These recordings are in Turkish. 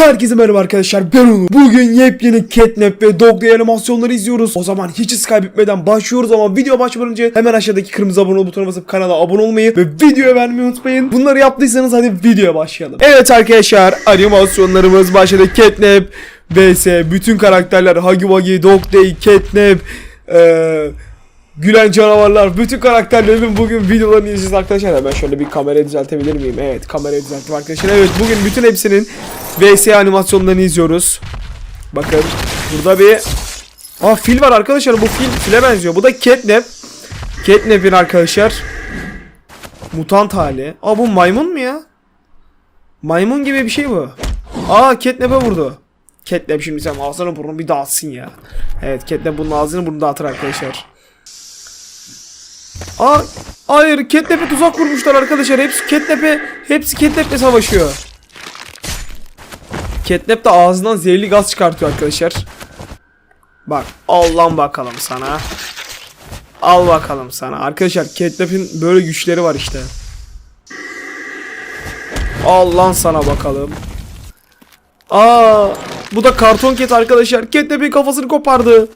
Herkese merhaba arkadaşlar ben Onur. Bugün yepyeni Catnap ve Dog Day animasyonları izliyoruz. O zaman hiç hız kaybetmeden başlıyoruz ama video başlamadan önce hemen aşağıdaki kırmızı abone ol butonuna basıp kanala abone olmayı ve videoya beğenmeyi unutmayın. Bunları yaptıysanız hadi videoya başlayalım. Evet arkadaşlar animasyonlarımız başladı. Catnap vs bütün karakterler Huggy Wuggy, Dog Day, Catnap, eee... Gülen canavarlar bütün karakterlerin bugün videolarını izleyeceğiz arkadaşlar. Hemen şöyle bir kamerayı düzeltebilir miyim? Evet kamerayı düzelttim arkadaşlar. Evet bugün bütün hepsinin VS animasyonlarını izliyoruz. Bakın burada bir Aa fil var arkadaşlar bu fil file benziyor. Bu da Catnap. Catnap'in arkadaşlar mutant hali. Aa bu maymun mu ya? Maymun gibi bir şey bu. Aa Catnap'e vurdu. Catnap şimdi sen ağzını burnunu bir dağıtsın ya. Evet Catnap bunun ağzını burnunu dağıtır arkadaşlar. Aa, hayır Catnap'e tuzak kurmuşlar arkadaşlar. Hepsi Catnap'e hepsi Catnap'le savaşıyor. Catnap de ağzından zehirli gaz çıkartıyor arkadaşlar. Bak al lan bakalım sana. Al bakalım sana. Arkadaşlar Catnap'in böyle güçleri var işte. Al sana bakalım. Aa, bu da karton ket arkadaşlar. Catnap'in kafasını kopardı.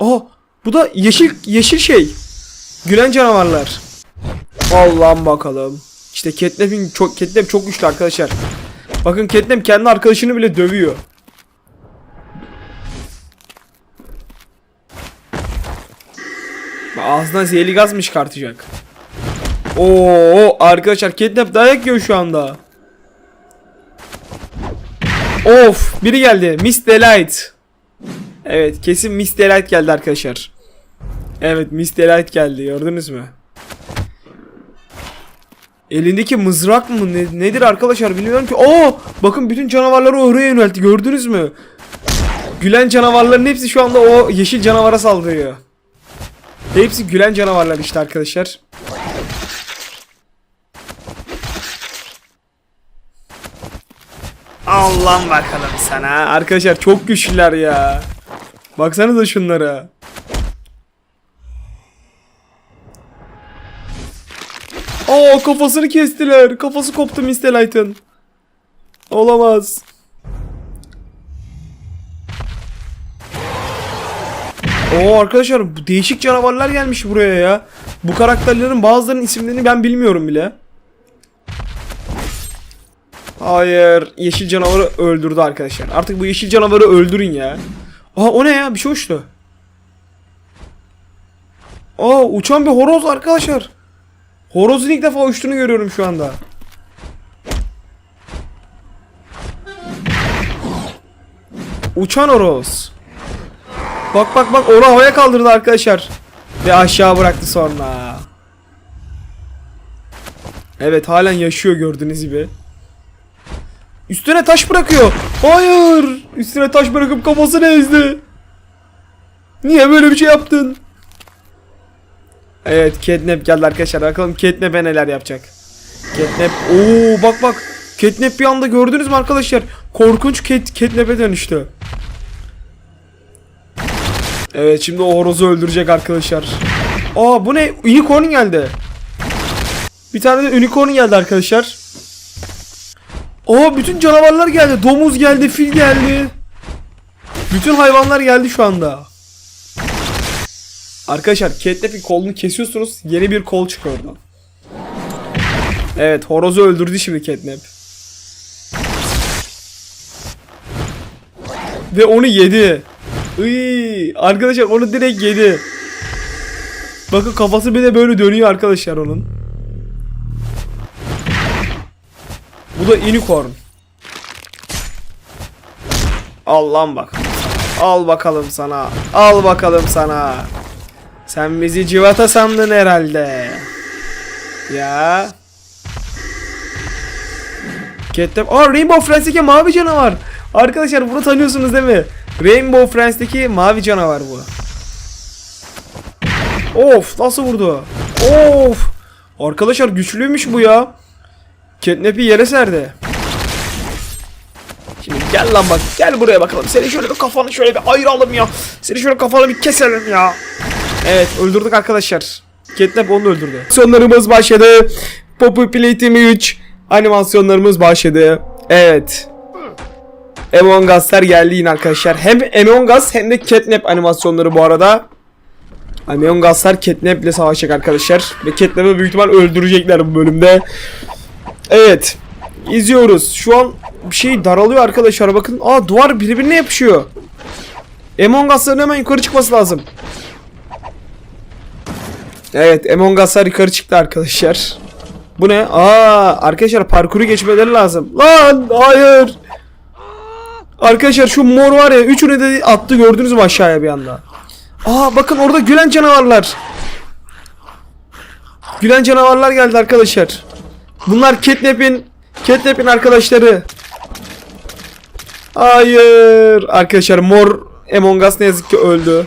Aa, bu da yeşil yeşil şey. Gülen canavarlar. Allah'ım bakalım. İşte Catnap'in çok Catnap çok güçlü arkadaşlar. Bakın Catnap kendi arkadaşını bile dövüyor. Ağzından zehirli gaz mı çıkartacak? Oo arkadaşlar Catnap dayak yiyor şu anda. Of biri geldi. Miss Delight. Evet kesin Miss Delight geldi arkadaşlar. Evet Miss Delight geldi gördünüz mü? Elindeki mızrak mı ne- nedir arkadaşlar bilmiyorum ki. Oo bakın bütün canavarları oraya yöneltti gördünüz mü? Gülen canavarların hepsi şu anda o yeşil canavara saldırıyor. Hepsi gülen canavarlar işte arkadaşlar. Allah bakalım sana. Arkadaşlar çok güçlüler ya. Baksanıza şunlara. Aa kafasını kestiler. Kafası koptu Mr. Light'ın. Olamaz. Oo arkadaşlar bu değişik canavarlar gelmiş buraya ya. Bu karakterlerin bazılarının isimlerini ben bilmiyorum bile. Hayır. Yeşil canavarı öldürdü arkadaşlar. Artık bu yeşil canavarı öldürün ya. Aa o ne ya? Bir şey uçtu. Aa uçan bir horoz arkadaşlar. Horozun ilk defa uçtuğunu görüyorum şu anda. Uçan horoz. Bak bak bak onu havaya kaldırdı arkadaşlar. Ve aşağı bıraktı sonra. Evet halen yaşıyor gördüğünüz gibi. Üstüne taş bırakıyor. Hayır. Üstüne taş bırakıp kafasını ezdi. Niye böyle bir şey yaptın? Evet Catnap geldi arkadaşlar. Bakalım Catnap'e neler yapacak. Catnap. Oo bak bak. Catnap bir anda gördünüz mü arkadaşlar? Korkunç Cat Catnap'e dönüştü. Evet şimdi o horozu öldürecek arkadaşlar. Aa bu ne? Unicorn geldi. Bir tane de unicorn geldi arkadaşlar. Aa bütün canavarlar geldi. Domuz geldi, fil geldi. Bütün hayvanlar geldi şu anda. Arkadaşlar Catnap'in kolunu kesiyorsunuz. Yeni bir kol çıkıyor oradan. Evet horozu öldürdü şimdi Catnap. Ve onu yedi. Iy, arkadaşlar onu direkt yedi. Bakın kafası bir de böyle dönüyor arkadaşlar onun. Bu da unicorn. Al lan bak. Al bakalım sana. Al bakalım sana. Sen bizi civata sandın herhalde. Ya. Catnap. Aa Rainbow Friends'teki mavi canavar. Arkadaşlar bunu tanıyorsunuz değil mi? Rainbow Friends'teki mavi canavar bu. Of nasıl vurdu? Of. Arkadaşlar güçlüymüş bu ya. Catnap'i yere serdi. Şimdi gel lan bak gel buraya bakalım. Seni şöyle bir kafanı şöyle bir ayıralım ya. Seni şöyle kafanı bir keselim ya. Evet öldürdük arkadaşlar. Catnap onu öldürdü. Animasyonlarımız başladı. Poppy Playtime 3 animasyonlarımız başladı. Evet. Among Us'lar geldi yine arkadaşlar. Hem Among Us hem de Catnap animasyonları bu arada. Among Us'lar Catnap ile savaşacak arkadaşlar. Ve Catnap'ı büyük ihtimal öldürecekler bu bölümde. Evet. İzliyoruz. Şu an bir şey daralıyor arkadaşlar. Bakın. Aa duvar birbirine yapışıyor. Among Us'ların hemen yukarı çıkması lazım. Evet Among Us'lar yukarı çıktı arkadaşlar. Bu ne? Aa arkadaşlar parkuru geçmeleri lazım. Lan hayır. Arkadaşlar şu mor var ya üçünü de attı gördünüz mü aşağıya bir anda. Aa bakın orada gülen canavarlar. Gülen canavarlar geldi arkadaşlar. Bunlar Catnap'in Catnap'in arkadaşları. Hayır. Arkadaşlar mor Among Us ne yazık ki öldü.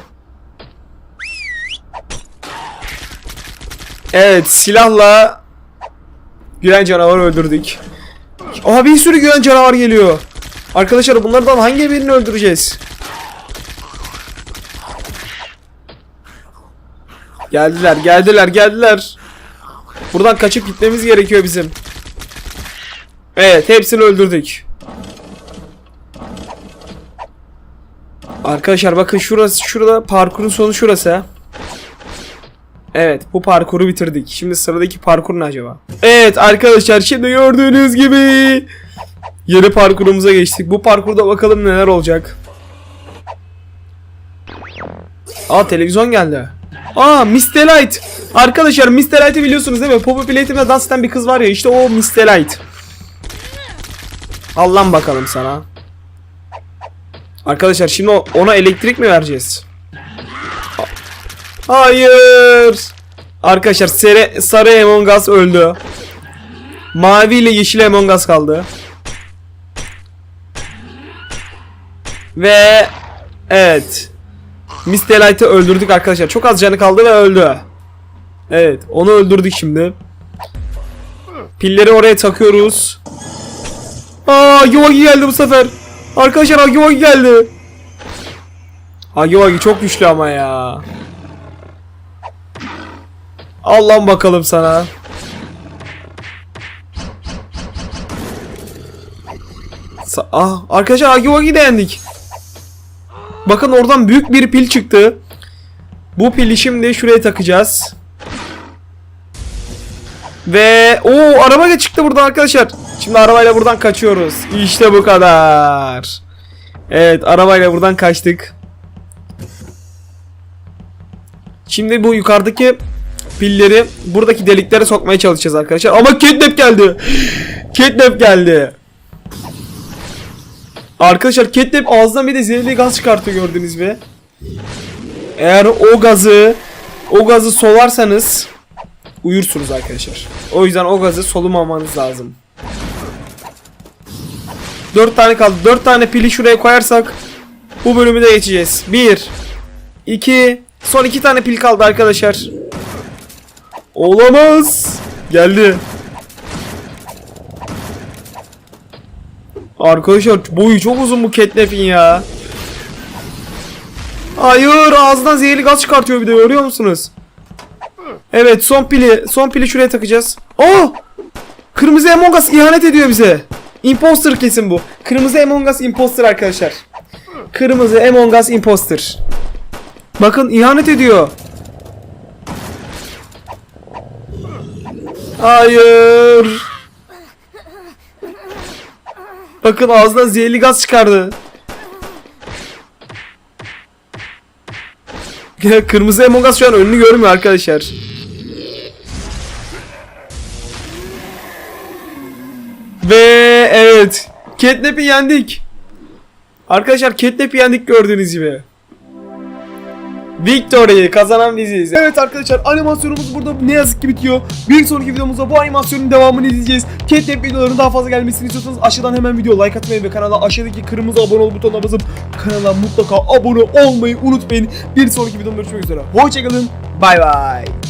Evet silahla Gülen canavarı öldürdük. Aa bir sürü gülen canavar geliyor. Arkadaşlar bunlardan hangi birini öldüreceğiz? Geldiler, geldiler, geldiler. Buradan kaçıp gitmemiz gerekiyor bizim. Evet, hepsini öldürdük. Arkadaşlar bakın şurası, şurada parkurun sonu şurası. Evet bu parkuru bitirdik. Şimdi sıradaki parkur ne acaba? Evet arkadaşlar şimdi gördüğünüz gibi yeni parkurumuza geçtik. Bu parkurda bakalım neler olacak. Aa televizyon geldi. Aa Miss Delight. Arkadaşlar Miss Delight'ı biliyorsunuz değil mi? Poppy Playtime'de dans eden bir kız var ya işte o Miss Delight. Al lan bakalım sana. Arkadaşlar şimdi ona elektrik mi vereceğiz? Hayır. Arkadaşlar sarı, sarı Among Us öldü. Mavi ile yeşil Among Us kaldı. Ve evet. Miss Delight'ı öldürdük arkadaşlar. Çok az canı kaldı ve öldü. Evet, onu öldürdük şimdi. Pilleri oraya takıyoruz. Aa, Yogi geldi bu sefer. Arkadaşlar Yogi geldi. Yogi çok güçlü ama ya. Allah'ım bakalım sana. Sa ah, arkadaşlar Agiwagi yendik. Bakın oradan büyük bir pil çıktı. Bu pili şimdi şuraya takacağız. Ve o araba da çıktı buradan arkadaşlar. Şimdi arabayla buradan kaçıyoruz. İşte bu kadar. Evet arabayla buradan kaçtık. Şimdi bu yukarıdaki pilleri buradaki deliklere sokmaya çalışacağız arkadaşlar. Ama Catnap geldi. Catnap geldi. Arkadaşlar Catnap ağzından bir de zehirli gaz çıkartıyor gördünüz mü? Eğer o gazı o gazı solarsanız uyursunuz arkadaşlar. O yüzden o gazı solumamanız lazım. 4 tane kaldı. 4 tane pili şuraya koyarsak bu bölümü de geçeceğiz. 1 2 Son 2 tane pil kaldı arkadaşlar. Olamaz. Geldi. Arkadaşlar boyu çok uzun bu Catnap'in ya. Hayır ağzından zehirli gaz çıkartıyor bir de görüyor musunuz? Evet son pili son pili şuraya takacağız. Oh! Kırmızı Among Us ihanet ediyor bize. Imposter kesin bu. Kırmızı Among Us imposter arkadaşlar. Kırmızı Among Us imposter. Bakın ihanet ediyor. Hayır. Bakın ağzından zehirli gaz çıkardı. Kırmızı Among şu an önünü görmüyor arkadaşlar. Ve evet. Catnap'i yendik. Arkadaşlar Catnap'i yendik gördüğünüz gibi. Victory kazanan biziz. Evet arkadaşlar animasyonumuz burada ne yazık ki bitiyor. Bir sonraki videomuzda bu animasyonun devamını izleyeceğiz. Catnap videolarının daha fazla gelmesini istiyorsanız aşağıdan hemen video like atmayı ve kanala aşağıdaki kırmızı abone ol butonuna basıp kanala mutlaka abone olmayı unutmayın. Bir sonraki videomda görüşmek üzere. Hoşçakalın. Bay bay.